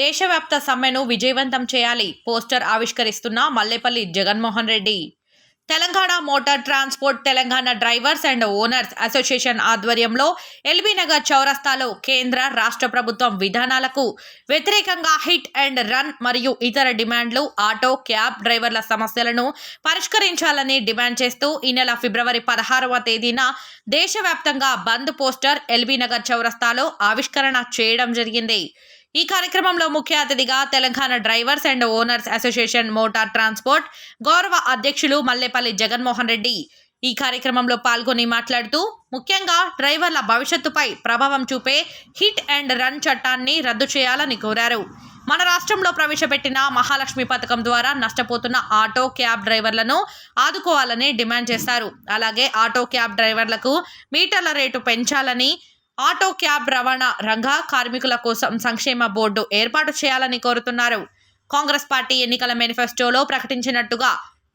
దేశవ్యాప్త సమ్మెను విజయవంతం చేయాలి. Poster ఆవిష్కరిస్తున్న Mallepalli Jaganmohan Reddy. Telangana motor transport Telangana drivers and owners association ఆధ్వర్యంలో ఎల్బీ నగర్ చౌరస్తాలో కేంద్ర రాష్ట్ర ప్రభుత్వం విధానాలకు వ్యతిరేకంగా హిట్ అండ్ రన్ మరియు ఇతర డిమాండ్లు ఆటో క్యాబ్ డ్రైవర్ల సమస్యలను పరిష్కరించాలని డిమాండ్ చేస్తూ ఈ నెల ఫిబ్రవరి పదహారవ తేదీన దేశవ్యాప్తంగా బంద్ పోస్టర్ ఎల్బీ నగర్ చౌరస్తాలో ఆవిష్కరణ చేయడం జరిగింది. ఈ కార్యక్రమంలో ముఖ్య అతిథిగా Telangana drivers and owners association motor transport గౌరవ అధ్యక్షులు మల్లెపల్లి జగన్మోహన్ రెడ్డి. ఈ కార్యక్రమంలో పాల్గొని మాట్లాడుతూ ముఖ్యంగా డ్రైవర్ల భవిష్యత్తుపై ప్రభావం చూపే హిట్ అండ్ రన్ చట్టాన్ని రద్దు చేయాలని కోరారు. మన రాష్ట్రంలో ప్రవేశపెట్టిన మహాలక్ష్మి పథకం ద్వారా నష్టపోతున్న ఆటో క్యాబ్ డ్రైవర్లను ఆదుకోవాలని డిమాండ్ చేశారు. అలాగే ఆటో క్యాబ్ డ్రైవర్లకు మీటర్ల రేటు పెంచాలని ఆటో క్యాబ్ రవాణా రంగ కార్మికుల కోసం సంక్షేమ బోర్డు ఏర్పాటు చేయాలని కోరుతున్నారు. కాంగ్రెస్ పార్టీ ఎన్నికల మేనిఫెస్టోలో ప్రకటించినట్టుగా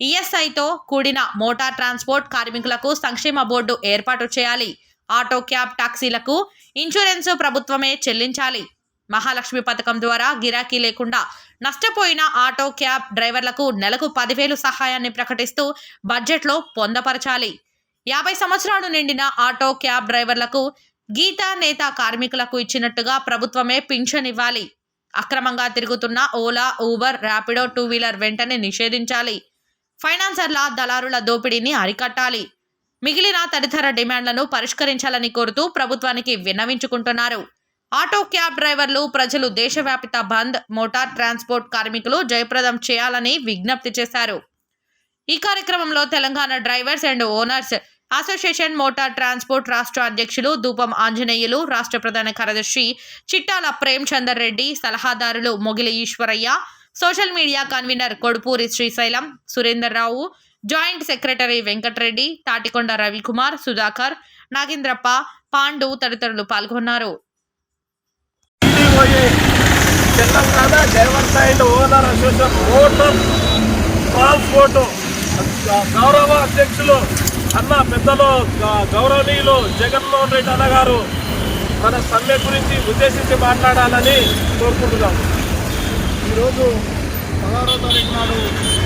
ఈఎస్ఐతో కూడిన మోటార్ ట్రాన్స్పోర్ట్ కార్మికులకు సంక్షేమ బోర్డు ఏర్పాటు చేయాలి. ఆటో క్యాబ్ టాక్సీలకు ఇన్సూరెన్స్ ప్రభుత్వమే చెల్లించాలి. మహాలక్ష్మి పథకం ద్వారా గిరాకీ లేకుండా నష్టపోయిన ఆటో క్యాబ్ డ్రైవర్లకు నెలకు పదివేలు సహాయాన్ని ప్రకటిస్తూ బడ్జెట్లో పొందపరచాలి. యాభై సంవత్సరాలు నిండిన ఆటో క్యాబ్ డ్రైవర్లకు గీతా నేత కార్మికులకు ఇచ్చినట్టుగా ప్రభుత్వమే పింఛన్ ఇవ్వాలి అక్రమంగా తిరుగుతున్న Ola Uber Rapido two wheeler వెంటనే నిషేధించాలి. ఫైనాన్సర్ల దళారుల దోపిడీని అరికట్టాలి. మిగిలిన తదితర డిమాండ్లను పరిష్కరించాలని కోరుతూ ప్రభుత్వానికి విన్నవించుకుంటున్నారు. ఆటో క్యాబ్ డ్రైవర్లు ప్రజలు దేశవ్యాపిత బంద్ మోటార్ ట్రాన్స్పోర్ట్ కార్మికులు జయప్రదం చేయాలని విజ్ఞప్తి చేశారు. ఈ కార్యక్రమంలో Telangana drivers and owners association motor transport రాష్ట్ర అధ్యక్షులు ధూపం ఆంజనేయులు రాష్ట్ర ప్రధాన కార్యదర్శి చిట్టాల ప్రేమ్చందర్ రెడ్డి సలహాదారులు Mogili Eshwaraiah social media convenor Kodupuri Srisailam Surender Rao joint secretary Venkatareddy Thatikonda Ravikumar Sudhakar Nagendrappa Pandu తదితరులు పాల్గొన్నారు. Telangana and owner association motor transport గౌరవ అధ్యక్షులు అన్న పెద్దలో గౌరవనీయులు జగన్మోహన్ రెడ్డి అన్న గారు మన సమ్మె గురించి ఉద్దేశించి మాట్లాడాలని కోరుకుంటున్నాం ఈరోజు పదహారో తారీఖు నాడు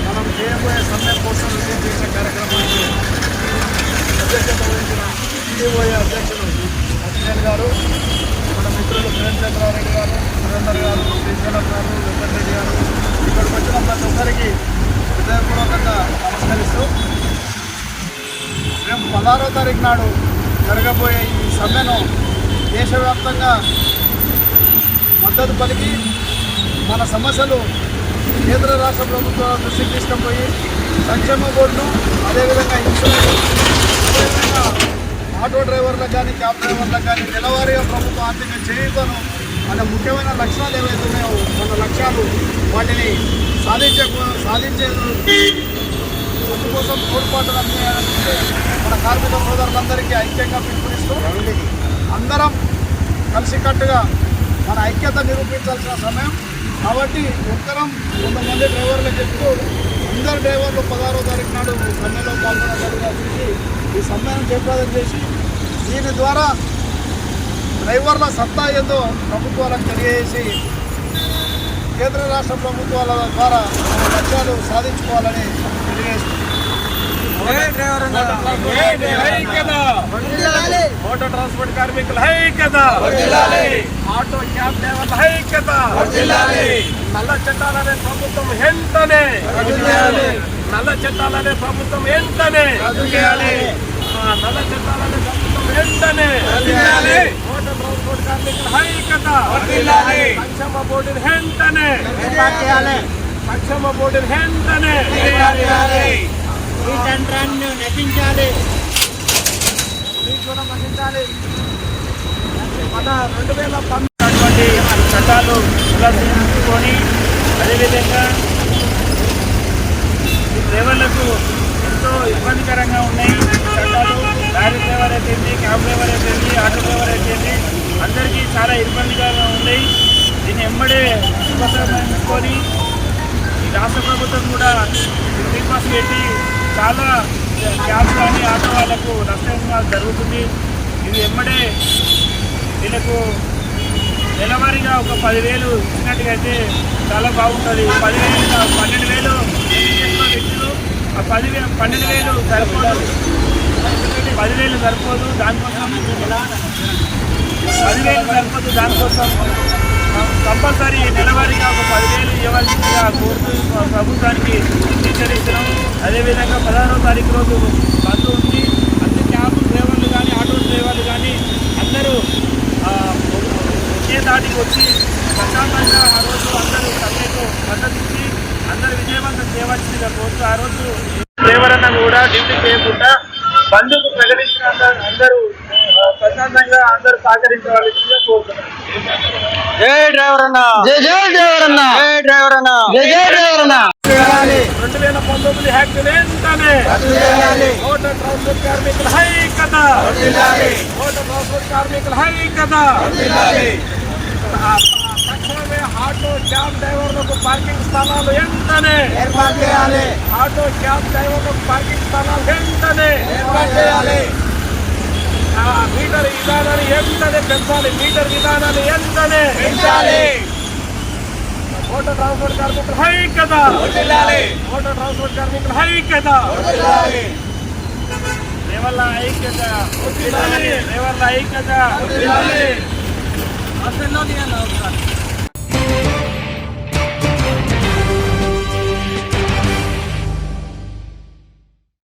మనం చేయబోయే సమ్మె కోసం ఉద్దేశించిన కార్యక్రమానికి అధ్యక్షత వహించిన సిడిఓఏ అధ్యక్షులు అశ్విన్ గారు మన మిత్రులు ప్రేమచంద్రారెడ్డి గారు సురేందర్ గారు శ్రీశైలం గారు వెంకటరెడ్డి గారు. ఇక్కడికి వచ్చిన ప్రతి పదహారో తారీఖు నాడు జరగబోయే ఈ సమ్మెను దేశవ్యాప్తంగా మద్దతు పలికి మన సమస్యలు కేంద్ర రాష్ట్ర ప్రభుత్వాల దృష్టికి తీసుకుపోయి సంక్షేమ బోర్డును అదేవిధంగా ఇన్సూరెన్స్ అదేవిధంగా ఆటో డ్రైవర్లకు కానీ క్యాబ్ డ్రైవర్లకు కానీ నెలవారీగా ప్రభుత్వం ఆర్థిక చేయుతను అనే ముఖ్యమైన లక్ష్యాలు ఏవైతే ఉన్నాయో మన లక్ష్యాలు వాటిని సాధించే సాధించే అందుకోసం తోడ్పాటు అందించాలంటే మన కార్మిక సోదరులందరికీ ఐక్యంగా పిలుపునిస్తూ అందరం కలిసికట్టుగా మన ఐక్యత నిరూపించాల్సిన సమయం. కాబట్టి ఒక్కరం కొంతమంది డ్రైవర్లు చెప్తూ అందరు డ్రైవర్లు పదహారో తారీఖు నాడు సమ్మెలో జరిగిన చూసి ఈ సమ్మెను జయప్రదం చేసి దీని ద్వారా డ్రైవర్ల సత్తా ఏదో ప్రభుత్వాలకు తెలియజేసి కేంద్ర రాష్ట్ర ప్రభుత్వాల ద్వారా లక్ష్యాలు సాధించుకోవాలని తెలియజేస్తుంది ఐక్యత మోటార్ ట్రాన్స్పోర్ట్ కార్మికుల ఐక్యత ఆటో క్యాబ్ డ్రైవర్ల ఐక్యత నల్ల చట్టాలనే ప్రభుత్వం వెంటనే నల్ల చట్టాలనే ప్రభుత్వం వెంటనే ఆ, నల్ల చట్టాలనే ప్రభుత్వం వెంటనే మోటార్ ట్రాన్స్పోర్ట్ కార్మికుల ఐక్యత సంక్షేమ బోర్డుని వెంటనే సంక్షేమ బోర్డుని వెంటనే నటించాలి కూడా నటించాలి మన రెండు వేల పంతొమ్మిది చట్టాలు పునరుద్ధరించుకొని అదేవిధంగా ఈ డ్రైవర్లకు ఎంతో ఇబ్బందికరంగా ఉన్నాయి. చట్టాలు లారీ డ్రైవర్ అయితేంది క్యాబ్ డ్రైవర్ అయితేంది ఆటో డ్రైవర్ అయితేంది అందరికీ చాలా ఇబ్బందికరంగా ఉన్నాయి దీన్ని ఎంబడే ఉపసంహరించుకొని ఈ రాష్ట్ర ప్రభుత్వం కూడా రిపాస్ పెట్టి చాలా క్యాబ్ కానీ ఆటో వాళ్ళకు నష్టంగా జరుగుతుంది. ఇది ఎమ్మడే వీళ్ళకు నెలవారీగా ఒక పదివేలు ఇచ్చినట్టుగైతే అయితే చాలా బాగుంటుంది. పదివేలు పన్నెండు వేలు. వ్యక్తులు ఆ పదివే పన్నెండు వేలు సరిపోదు. పదివేలు సరిపోదు దానికోసం పదివేలు సరిపోదు దానికోసం కంపల్సరీ నెలవారీగా ఒక పదివేలు ఇవ్వాల్సిందిగా కోరుతూ ప్రభుత్వానికి హెచ్చరిస్తున్నాం. అదేవిధంగా పదహారో తారీఖు రోజు బంద్ ఉంది. అన్ని క్యాబ్ డ్రైవర్లు కానీ ఆటో డ్రైవర్లు కానీ అందరూ ఒకే దాటికి వచ్చి ప్రశాంతంగా ఆ రోజు అందరూ సమ్మెకు మద్దతిచ్చి అందరూ విజయవంతం చేయవలసిందిగా కోరుతూ ఆ రోజు డ్రైవర్ అన్న కూడా డ్యూటీ చేయకుండా బంధుకు ప్రకటించిన అందరూ ప్రశాంతంగా అందరూ సహకరించవలసిందిగా కోరుతున్నాం. జై డ్రైవర్ అన్న జై జై డ్రైవర్ అన్న జై డ్రైవర్ అన్న జై జై డ్రైవర్ అన్న రెండు వేల పంతొమ్మిది హ్యాక్ వెంటనే మోటార్ ట్రాన్స్పోర్ట్ కార్మికుల హైకత మోటార్ ట్రాన్స్పోర్ట్ కార్మికుల హైకత ఆ, తక్షణమే ఆటో క్యాబ్ డ్రైవర్లకు పార్కింగ్ స్థలాలు వెంటనే. ఏర్పాటు చేయాలి. ఆటో క్యాబ్ డ్రైవర్లకు పార్కింగ్ స్థలాలు వెంటనే. ఏర్పాటు చేయాలి. మీటర్ విధానాన్ని వెంటనే పెంచాలి మీటర్ విధానాన్ని వెంటనే. పెంచాలి. మోటార్ ట్రాన్స్పోర్ట్ కార్మికుల హైకత మోటార్ ట్రాన్స్పోర్ట్ కార్మికుల హైకత రేవల్ల ఐక్యత రేవల్ల ఐక్యత అసలు